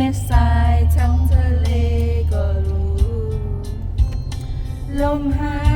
เม็ดทรายทั้งทะเลก็รู้ ลมหาย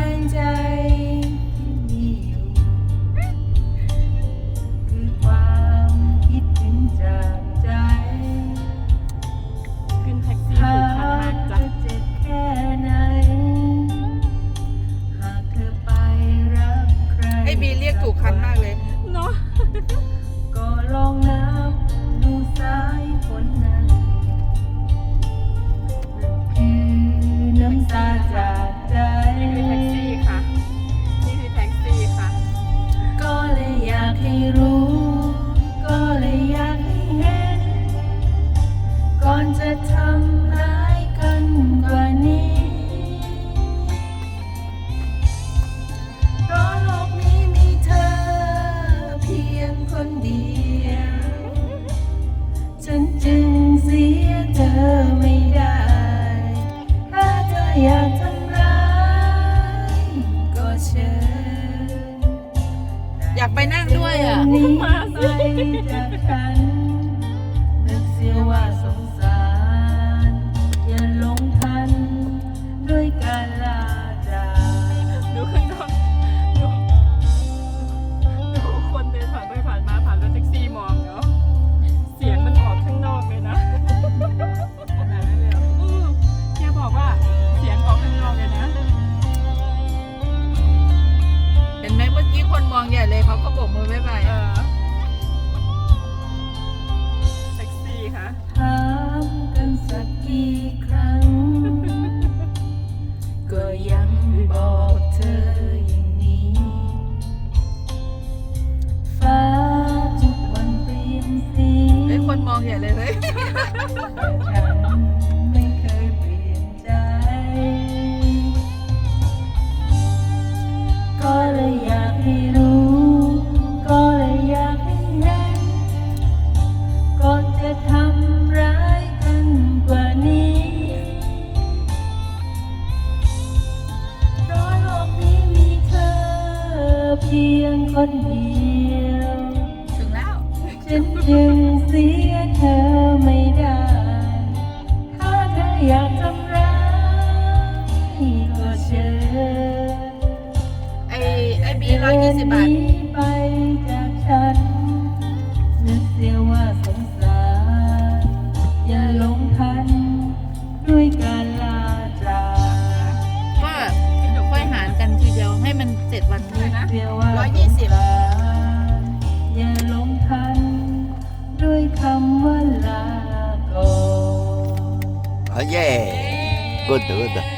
你。爱卖 ญ่เลยเลยก็เลยอยากให้รู้ ก็เลยอยากให้เห็นก็จะทำร้ายกันกว่านี้เพราโลกนี้มีเธอเพียงคนเดียว ถึงแล้ว ฉันจึางยี่สิบบาท ไปจากฉันนึกเสียว่าสงสารอย่าหลงทัน ด้วยการลาจากว่าเดี๋ยวค่อยหารกันทีเดียวให้มันเจ็ดวันเลยนะร้อยยี่สิบสารอย่าลงทัน ด้วยคำว่าลาก่อน Oh yeah. Good, good.